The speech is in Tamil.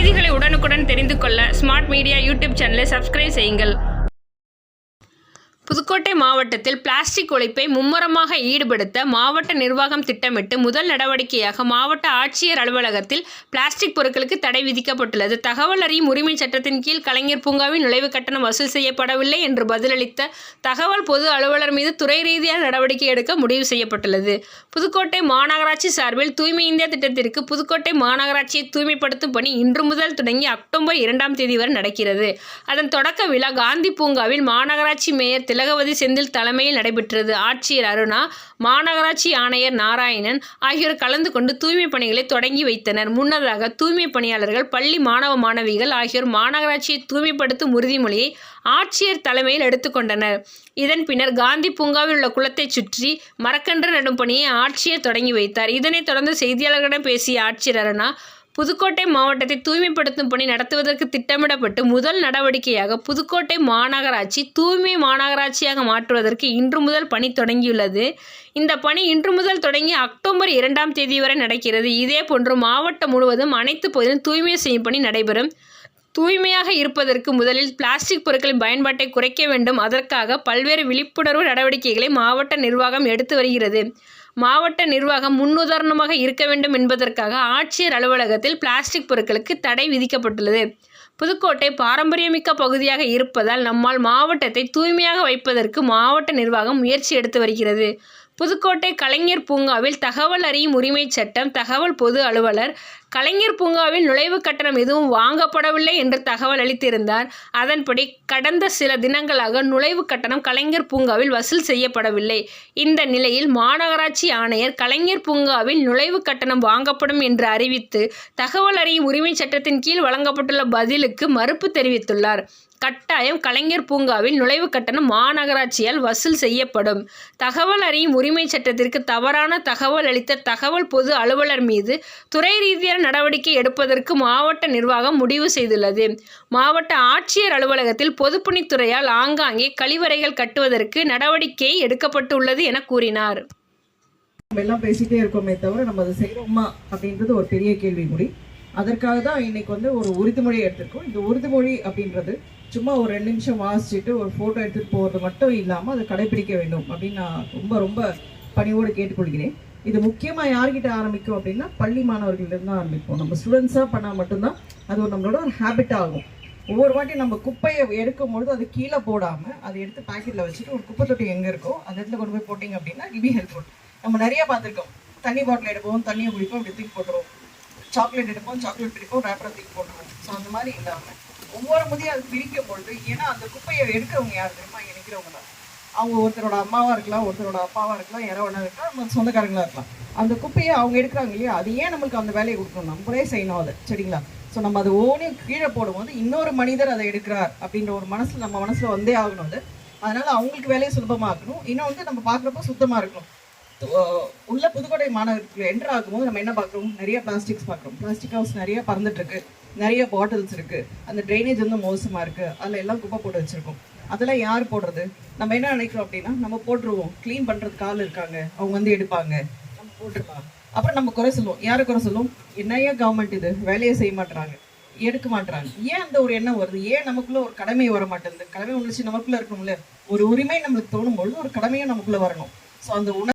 செய்திகளை உடனுக்குடன் தெரிந்து கொள்ள ஸ்மார்ட் மீடியா யூடியூப் சேனலை சப்ஸ்கிரைப் செய்யுங்கள். புதுக்கோட்டை மாவட்டத்தில் பிளாஸ்டிக் ஒழிப்பை மும்முரமாக ஈடுபடுத்த மாவட்ட நிர்வாகம் திட்டமிட்டு முதல் நடவடிக்கையாக மாவட்ட ஆட்சியர் அலுவலகத்தில் பிளாஸ்டிக் பொருட்களுக்கு தடை விதிக்கப்பட்டுள்ளது. தகவல் அறியும் உரிமை சட்டத்தின் கீழ் கலைஞர் பூங்காவின் நுழைவு கட்டணம் வசூல் செய்யப்படவில்லை என்று பதிலளித்த தகவல் பொது அலுவலர் மீது துறை ரீதியான நடவடிக்கை எடுக்க முடிவு செய்யப்பட்டுள்ளது. புதுக்கோட்டை மாநகராட்சி சார்பில் தூய்மை இந்தியா திட்டத்திற்கு புதுக்கோட்டை மாநகராட்சியை தூய்மைப்படுத்தும் பணி இன்று முதல் தொடங்கி அக்டோபர் இரண்டாம் தேதி வரை நடக்கிறது. அதன் தொடக்க விழா காந்தி பூங்காவில் மாநகராட்சி மேயர் திலகவதி செந்தில் தலைமையில் நடைபெற்றது. ஆட்சியர் அருணா மாநகராட்சி ஆணையர் நாராயணன் ஆகியோர் கலந்து கொண்டு தூய்மை பணிகளை தொடங்கி வைத்தனர். முன்னதாக தூய்மை பணியாளர்கள் பள்ளி மாணவ மாணவிகள் ஆகியோர் மாநகராட்சியை தூய்மைப்படுத்தும் உறுதிமொழியை ஆட்சியர் தலைமையில் எடுத்துக்கொண்டனர் இதன் பின்னர் காந்தி பூங்காவில் உள்ள குளத்தை சுற்றி மரக்கன்று நடும் பணியை ஆட்சியர் தொடங்கி வைத்தார். இதனைத் தொடர்ந்து செய்தியாளர்களிடம் பேசிய ஆட்சியர் அருணா புதுக்கோட்டை மாவட்டத்தை தூய்மைப்படுத்தும் பணி நடத்துவதற்கு திட்டமிடப்பட்டு முதல் நடவடிக்கையாக புதுக்கோட்டை மாநகராட்சி தூய்மை மாநகராட்சியாக மாற்றுவதற்கு இன்று முதல் பணி தொடங்கியுள்ளது. இந்த பணி இன்று முதல் தொடங்கி அக்டோபர் இரண்டாம் தேதி வரை நடக்கிறது. இதேபோன்று மாவட்டம் முழுவதும் அனைத்து பகுதியிலும் தூய்மை செய்யும் பணி நடைபெறும். தூய்மையாக இருப்பதற்கு முதலில் பிளாஸ்டிக் பொருட்களின் பயன்பாட்டை குறைக்க வேண்டும். அதற்காக பல்வேறு விழிப்புணர்வு நடவடிக்கைகளை மாவட்ட நிர்வாகம் எடுத்து வருகிறது. மாவட்ட நிர்வாகம் முன்னுதாரணமாக இருக்க வேண்டும் என்பதற்காக ஆட்சியர் அலுவலகத்தில் பிளாஸ்டிக் பொருட்களுக்கு தடை விதிக்கப்பட்டுள்ளது. புதுக்கோட்டை பாரம்பரியமிக்க பகுதியாக இருப்பதால் நம்மால் மாவட்டத்தை தூய்மையாக வைப்பதற்கு மாவட்ட நிர்வாகம் முயற்சி எடுத்து வருகிறது. புதுக்கோட்டை கலைஞர் பூங்காவில் தகவல் அறியும் உரிமை சட்டம் தகவல் பொது அலுவலர் கலைஞர் பூங்காவில் நுழைவு கட்டணம் எதுவும் வாங்கப்படவில்லை என்று தகவல் அளித்திருந்தார். அதன்படி கடந்த சில தினங்களாக நுழைவு கட்டணம் கலைஞர் பூங்காவில் வசூல் செய்யப்படவில்லை. இந்த நிலையில் மாநகராட்சி ஆணையர் கலைஞர் பூங்காவில் நுழைவு கட்டணம் வாங்கப்படும் என்று அறிவித்து தகவல் அறியும் உரிமை சட்டத்தின் கீழ் வழங்கப்பட்டுள்ள பதிலுக்கு மறுப்பு தெரிவித்துள்ளார். கட்டாயம் கலைஞர் பூங்காவில் நுழைவு கட்டணம் மாநகராட்சியால் வசூல் செய்யப்படும். தகவல் அறியும் உரிமை சட்டத்திற்கு தவறான தகவல் அளித்த தகவல் பொது அலுவலர் மீது துறை ரீதியான நடவடிக்கை எடுப்பதற்கு மாவட்ட நிர்வாகம் முடிவு செய்துள்ளது. மாவட்ட ஆட்சியர் அலுவலகத்தில் பொதுப்பணித்துறையால் ஆங்காங்கே கழிவறைகள் கட்டுவதற்கு நடவடிக்கை எடுக்கப்பட்டுள்ளது என கூறினார். நம்ம எல்லாம் பேசிட்டே இருக்கோமே தவிர நம்ம அதை செய்கிறோமா அப்படின்றது ஒரு பெரிய கேள்விக்குறி. அதற்காக தான் இன்னைக்கு வந்து ஒரு உறுதிமொழியை எடுத்திருக்கோம். இந்த உறுதிமொழி அப்படின்றது சும்மா ஒரு ரெண்டு நிமிஷம் வாசிச்சுட்டு ஒரு ஃபோட்டோ எடுத்துகிட்டு போகிறது மட்டும் இல்லாமல் அதை கடைபிடிக்க வேண்டும் அப்படின்னு நான் ரொம்ப ரொம்ப பணியோடு கேட்டுக்கொள்கிறேன். இது முக்கியமாக யார்கிட்ட ஆரம்பிக்கும் அப்படின்னா பள்ளி மாணவர்களிடம் தான் ஆரம்பிப்போம். நம்ம ஸ்டூடெண்ட்ஸாக பண்ணால் மட்டும்தான் அது ஒரு நம்மளோட ஒரு ஹேபிட் ஆகும். ஒவ்வொரு வாட்டி நம்ம குப்பையை எடுக்கும் பொழுது அது கீழே போடாமல் அதை எடுத்து பேக்கெட்டில் வச்சுட்டு ஒரு குப்பை தொட்டி எங்கே இருக்கோ அந்த இடத்துல கொண்டு போய் போட்டிங்க அப்படின்னா இட் ஹெல்ப்ஃபுல் நம்ம நிறைய பார்த்துருக்கோம். தண்ணி பாட்டில் எடுப்போம் தண்ணியை குடிப்போம் அப்படி தூக்கி போட்டுருவோம். சாக்லேட் எடுப்போம் சாக்லேட் பிடிப்போம் ரேப்பரை தூக்கி போட்டுருவோம். ஸோ அந்த மாதிரி இல்லாமல் ஒவ்வொரு முறையும் அது பிரிக்கும் பொழுது ஏன்னா அந்த குப்பையை எடுக்கிறவங்க யார் தெரியுமா? இங்க தான். அவங்க ஒருத்தரோட அம்மாவாக இருக்கலாம் ஒருத்தரோட அப்பாவாக இருக்கலாம் யாரோ ஒன்றா இருக்கலாம் நம்ம சொந்தக்காரங்களாக இருக்கலாம். அந்த குப்பையை அவங்க எடுக்கிறாங்க இல்லையா? அது ஏன் நம்மளுக்கு அந்த வேலையை கொடுக்கணும்? நம்மளே செய்யணும் அதை சரிங்களா? ஸோ நம்ம அதை ஓனையும் கீழே போடும்போது இன்னொரு மனிதர் அதை எடுக்கிறார் அப்படின்ற ஒரு மனசில் நம்ம மனசில் வந்தே ஆகணும் அது. அதனால் அவங்களுக்கு வேலையை சுலபமாக்கணும். இன்னும் வந்து நம்ம பார்க்குறப்போ சுத்தமாக இருக்கணும். உள்ள புதுக்கோட்டை மாநகரத்துக்கு என்டர் ஆகும்போது நம்ம என்ன பார்க்குறோம்? நிறைய பிளாஸ்டிக்ஸ் பார்க்குறோம். பிளாஸ்டிக் ஹவுஸ் நிறைய பறந்துட்டு இருக்கு. நிறைய பாட்டில்ஸ் இருக்குது அந்த ட்ரைனேஜ் வந்து மோசமாக இருக்குது அதில் எல்லாம் குப்பை போட்டு வச்சுருக்கோம். அதெல்லாம் யார் போடுறது? நம்ம என்ன நினைக்கிறோம் அப்படின்னா நம்ம போட்டுருவோம். க்ளீன் பண்ணுறதுக்கு ஆள் இருக்காங்க. அவங்க வந்து எடுப்பாங்க. நம்ம போட்டுருக்கலாம் அப்புறம் நம்ம குறை சொல்லுவோம். யாரை குறை சொல்லுவோம் என்னையா கவர்மெண்ட் இது? வேலையை செய்ய மாட்டுறாங்க எடுக்க மாட்டுறாங்க ஏன் அந்த ஒரு எண்ணம் வருது? ஏன் நமக்குள்ள ஒரு கடமை வர மாட்டேங்குது? கடமை உணர்ச்சி நமக்குள்ள இருக்கணும்ல. ஒரு உரிமை நம்மளுக்கு தோணும் பொழுது ஒரு கடமையும் நமக்குள்ள வரணும். ஸோ அந்த உணர்